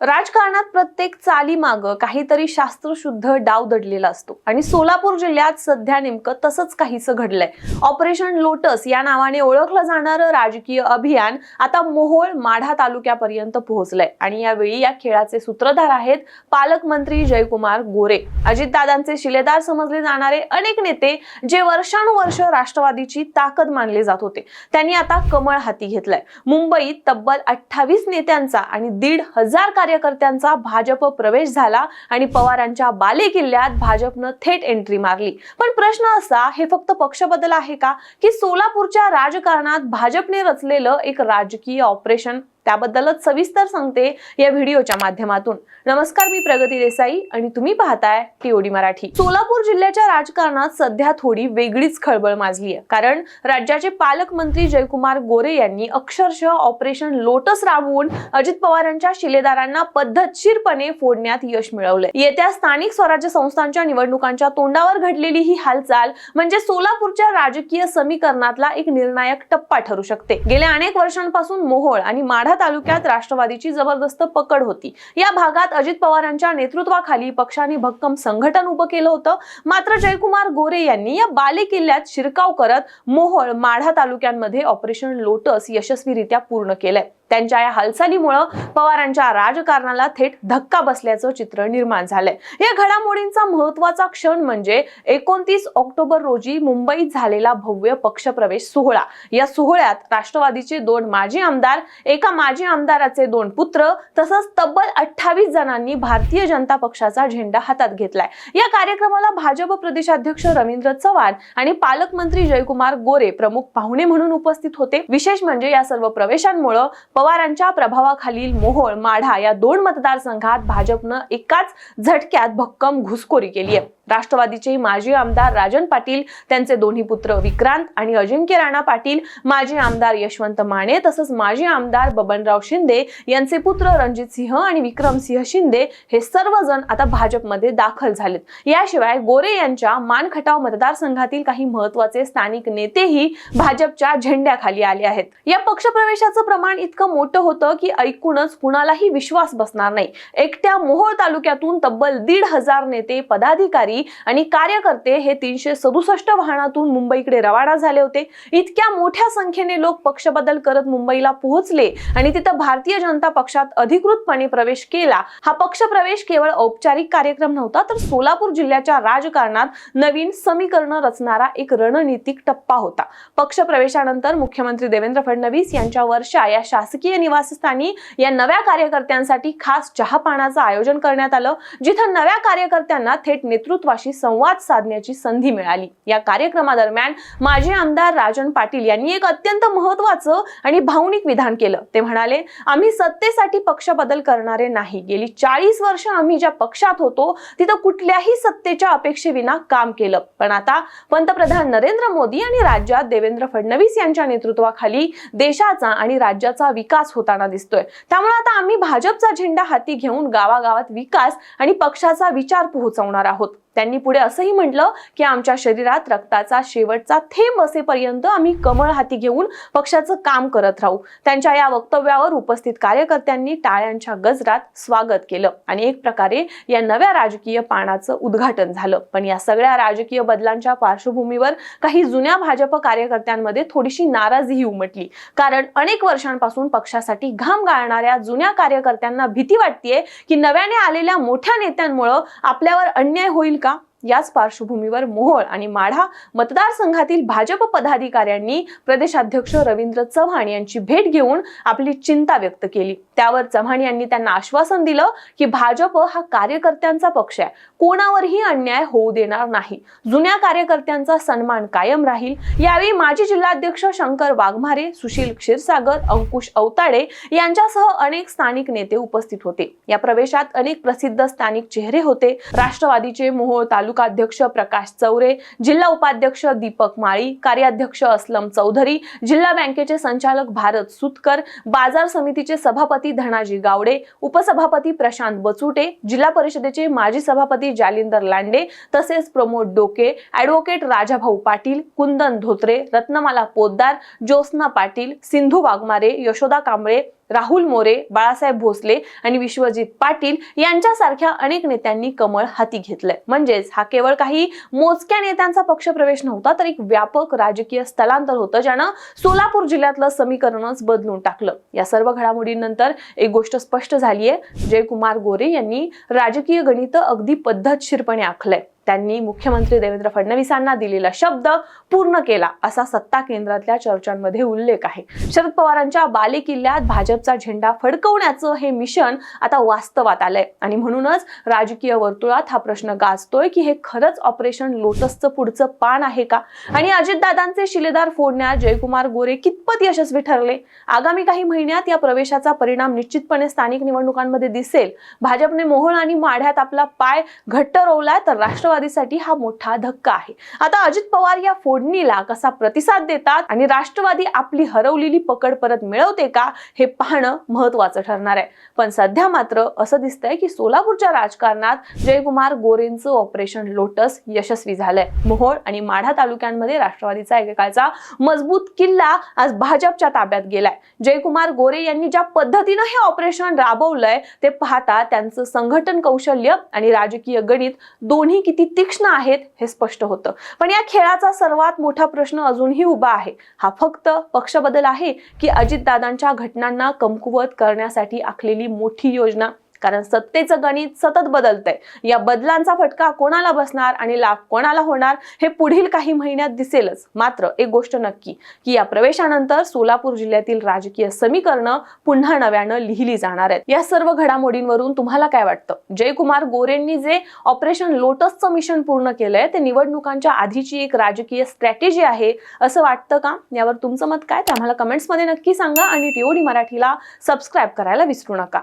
राजकारणात प्रत्येक चाली माग काहीतरी शास्त्रशुद्ध डाव दडलेला असतो. आणि सोलापूर जिल्ह्यात सध्या नेमकं तसंच काहीसं घडलंय. ऑपरेशन लोटस या नावाने ओळखलं जाणारं राजकीय अभियान आता मोहोळ माढा तालुक्यापर्यंत पोहोचलंय. आणि यावेळी या खेळाचे सूत्रधार आहेत पालकमंत्री जयकुमार गोरे. अजितदादांचे शिलेदार समजले जाणारे अनेक नेते जे वर्षानुवर्ष राष्ट्रवादीची ताकद मानले जात होते. त्यांनी आता कमळ हाती घेतलाय. मुंबईत तब्बल अठ्ठावीस नेत्यांचा आणि दीड हजार कार्यकर्त्यांचा भाजप प्रवेश झाला आणि पवारांच्या बालेकिल्ल्यात भाजपनं थेट एंट्री मारली. पण प्रश्न असा हे फक्त पक्षबदल आहे का? की सोलापूरच्या राजकारणात भाजपने रचलेलं एक राजकीय ऑपरेशन त्याबद्दलच सविस्तर सांगते या व्हिडिओच्या माध्यमातून. नमस्कार मी प्रगती देसाई आणि तुम्ही पाहताय टीओडी मराठी. सोलापूर जिल्ह्याच्या राजकारणात सध्या थोडी वेगळीच खळबळ माजली आहे कारण राज्याचे पालकमंत्री जयकुमार गोरे यांनी अक्षरशः ऑपरेशन लोटस राबवून अजित पवारांच्या शिलेदारांना पद्धतशीरपणे फोडण्यात यश मिळवलंय. येत्या स्थानिक स्वराज्य संस्थांच्या निवडणुकांच्या तोंडावर घडलेली ही हालचाल म्हणजे सोलापूरच्या राजकीय समीकरणातला एक निर्णायक टप्पा ठरू शकते. गेल्या अनेक वर्षांपासून मोहोळ आणि माढा तालुक्यात राष्ट्रवादीची जबरदस्त पकड होती. या भागात अजित पवारांच्या नेतृत्वाखाली पक्षाने भक्कम संघटन उभं केलं होतं. मात्र जयकुमार गोरे यांनी या बाले किल्ल्यात शिरकाव करत मोहोळ माढा तालुक्यांमध्ये ऑपरेशन लोटस यशस्वीरित्या पूर्ण केलंय. त्यांच्या या हालचालीमुळं पवारांच्या राजकारणाला थेट धक्का बसल्याचं चित्र निर्माण झालंय. या घडामोडींचा महत्त्वाचा क्षण म्हणजे एकोणतीस ऑक्टोबर रोजी मुंबईत झालेला भव्य पक्षप्रवेश सोहळा. या सोहळ्यात राष्ट्रवादीचे दोन माजी आमदार एका माजी आमदाराचे दोन पुत्र तसंच तब्बल अठ्ठावीस जणांनी भारतीय जनता पक्षाचा झेंडा हातात घेतलाय. या कार्यक्रमाला भाजप प्रदेशाध्यक्ष रवींद्र चव्हाण आणि पालकमंत्री जयकुमार गोरे प्रमुख पाहुणे म्हणून उपस्थित होते. विशेष म्हणजे या सर्व प्रवेशांमुळं पवारांच्या प्रभावाखालील मोहोळ माढा या दोन मतदारसंघात भाजपनं एकाच झटक्यात भक्कम घुसखोरी केली आहे. राष्ट्रवादीचे माजी आमदार राजन पाटील त्यांचे दोन्ही पुत्र विक्रांत आणि अजिंक्य राणा पाटील माजी आमदार यशवंत माने तसंच माजी आमदार बबनराव शिंदे यांचे पुत्र रणजित सिंह आणि विक्रमसिंह शिंदे हे सर्वजण आता भाजपमध्ये दाखल झालेत. याशिवाय गोरे यांच्या मानखटाव मतदारसंघातील काही महत्त्वाचे स्थानिक नेतेही भाजपच्या झेंड्याखाली आले आहेत. या पक्षप्रवेशाचं प्रमाण इतकं मोठं होतं की ऐकूनच कुणालाही विश्वास बसणार नाही. एकट्या मोहोळ तालुक्यातून तब्बल दीड हजार नेते पदाधिकारी आणि कार्यकर्ते हे तीनशे सदुसष्ट वाहनातून मुंबईकडे रवाना झाले होते. इतक्या मोठ्या संख्येने लोक पक्ष बदल करत मुंबईला पोहोचले आणि तिथं भारतीय जनता पक्षात अधिकृतपणे प्रवेश केला. हा पक्ष प्रवेश केवळ औपचारिक कार्यक्रम नव्हता तर सोलापूर जिल्ह्याच्या राजकारणात नवीन समीकरण रचणारा एक रणनीतिक टप्पा होता. पक्ष प्रवेशानंतर मुख्यमंत्री देवेंद्र फडणवीस यांच्या वर्षा या शासकीय निवासस्थानी या नव्या कार्यकर्त्यांसाठी खास चहापानाचं आयोजन करण्यात आलं जिथं नव्या कार्यकर्त्यांना थेट नेतृत्वाशी संवाद साधण्याची संधी मिळाली. या कार्यक्रमादरम्यान माजी आमदार राजन पाटील यांनी एक अत्यंत महत्वाचं आणि भावनिक विधान केलं. ते म्हणाले आम्ही सत्तेसाठी पक्ष बदल करणारे नाही. गेली चाळीस वर्ष आम्ही ज्या पक्षात होतो तिथं कुठल्याही सत्तेच्या अपेक्षेविना काम केलं. पण आता पंतप्रधान नरेंद्र मोदी आणि राज्यात देवेंद्र फडणवीस यांच्या नेतृत्वाखाली देशाचा आणि राज्याचा विकास विकास होताना दिसतोय. त्यामुळे आता आम्ही भाजपचा झेंडा हाती घेऊन गावागावात विकास आणि पक्षाचा विचार पोहोचवणार आहोत. त्यांनी पुढे असंही म्हटलं की आमच्या शरीरात रक्ताचा शेवटचा थेंब असेपर्यंत आम्ही कमळ हाती घेऊन पक्षाचं काम करत राहू. त्यांच्या या वक्तव्यावर उपस्थित कार्यकर्त्यांनी टाळ्यांच्या गजरात स्वागत केलं आणि एक प्रकारे या नव्या राजकीय पानाचं उद्घाटन झालं. पण या सगळ्या राजकीय बदलांच्या पार्श्वभूमीवर काही जुन्या भाजप कार्यकर्त्यांमध्ये थोडीशी नाराजीही उमटली. कारण अनेक वर्षांपासून पक्षासाठी घाम गाळणाऱ्या जुन्या कार्यकर्त्यांना भीती वाटतेय की नव्याने आलेल्या मोठ्या नेत्यांमुळं आपल्यावर अन्याय होईल का? याच पार्श्वभूमीवर मोहोळ आणि माढा मतदारसंघातील भाजप पदाधिकाऱ्यांनी प्रदेशाध्यक्ष रवींद्र चव्हाण यांची भेट घेऊन आपली चिंता व्यक्त केली. त्यावर चव्हाण यांनी त्यांना आश्वासन दिलं की भाजप हा कार्यकर्त्यांचा पक्ष आहे. कोणावरही अन्याय होऊ देणार नाही. जुन्या कार्यकर्त्यांचा सन्मान कायम राहील. यावेळी माजी जिल्हाध्यक्ष शंकर वाघमारे सुशील क्षीरसागर अंकुश अवताडे यांच्यासह अनेक स्थानिक नेते उपस्थित होते. या प्रवेशात अनेक प्रसिद्ध स्थानिक चेहरे होते. राष्ट्रवादीचे मोहोळ तालुकाध्यक्ष प्रकाश चौरे जिल्हा उपाध्यक्ष दीपक माळी कार्याध्यक्ष असलम चौधरी जिल्हा बँकेचे संचालक भारत सुतकर बाजार समितीचे सभापती धनाजी गावडे उपसभापती प्रशांत बचुटे जिल्हा परिषदेचे माजी सभापती जालिंदर लांडे तसेच प्रमोद डोके ॲडव्होकेट राजाभाऊ पाटील कुंदन धोत्रे रत्नमाला पोद्दार ज्योत्स्ना पाटील सिंधू वाघमारे यशोदा कांबळे राहुल मोरे बाळासाहेब भोसले आणि विश्वजित पाटील यांच्यासारख्या अनेक नेत्यांनी कमळ हाती घेतलंय. म्हणजेच हा केवळ काही मोजक्या नेत्यांचा पक्षप्रवेश नव्हता तर एक व्यापक राजकीय स्थलांतर होतं ज्यानं सोलापूर जिल्ह्यातलं समीकरणच बदलून टाकलं. या सर्व घडामोडींनंतर एक गोष्ट स्पष्ट झालीय. जयकुमार गोरे यांनी राजकीय गणित अगदी पद्धतशीरपणे आखलंय. त्यांनी मुख्यमंत्री देवेंद्र फडणवीसांना दिलेला शब्द पूर्ण केला असा सत्ता केंद्रातल्या चर्चांमध्ये उल्लेख आहे. शरद पवारांच्या बालेकिल्ल्यात भाजपचा झेंडा फडकवण्याचं हे मिशन आता वास्तवात आलंय. आणि म्हणूनच राजकीय वर्तुळात हा प्रश्न गाजतोय की हे खरंच ऑपरेशन लोटसचं पुढचं पान आहे का? आणि अजितदादांचे शिलेदार फोडण्यात जयकुमार गोरे कितपत यशस्वी ठरले? आगामी काही महिन्यात या प्रवेशाचा परिणाम निश्चितपणे स्थानिक निवडणुकांमध्ये दिसेल. भाजपने मोहोळ आणि माढ्यात आपला पाय घट्ट रोवलाय तर राष्ट्रवादीसाठी हा मोठा धक्का आहे. आता अजित पवार या फोडणीला कसा प्रतिसाद देतात आणि राष्ट्रवादी आपली हरवलेली पकड परत मिळवते का हे पाहणं महत्वाचं ठरणार आहे. पण सध्या मात्र असं दिसतंय की सोलापूरच्या राजकारणात जयकुमार गोरेंचं ऑपरेशन लोटस यशस्वी झालंय. मोहोळ आणि माढा तालुक्यांमध्ये राष्ट्रवादीचा एकेकाळचा मजबूत किल्ला आज भाजपच्या ताब्यात गेलाय. जयकुमार गोरे यांनी ज्या पद्धतीनं हे ऑपरेशन राबवलंय ते पाहता त्यांचं संघटन कौशल्य आणि राजकीय गणित दोन्ही किती तीक्ष्ण आहेत हे स्पष्ट होतं. पण या खेळाचा सर्वात मोठा प्रश्न अजूनही उभा आहे. हा फक्त पक्षबदल आहे की अजितदादांच्या घटनांना कमकुवत करण्यासाठी आखलेली मोठी योजना कारण सत्तेचं गणित सतत बदलतंय. या बदलांचा फटका कोणाला बसणार आणि लाभ कोणाला होणार हे पुढील काही महिन्यात दिसेलच. मात्र एक गोष्ट नक्की की या प्रवेशानंतर सोलापूर जिल्ह्यातील राजकीय समीकरणं पुन्हा नव्यानं लिहिली जाणार आहेत. या सर्व घडामोडींवरून तुम्हाला काय वाटतं? जयकुमार गोरेंनी जे ऑपरेशन लोटसचं मिशन पूर्ण केलंय ते निवडणुकांच्या आधीची एक राजकीय स्ट्रॅटेजी आहे असं वाटतं का? यावर तुमचं मत काय? ते आम्हाला कमेंट्समध्ये नक्की सांगा आणि टीओडी मराठीला सबस्क्राईब करायला विसरू नका.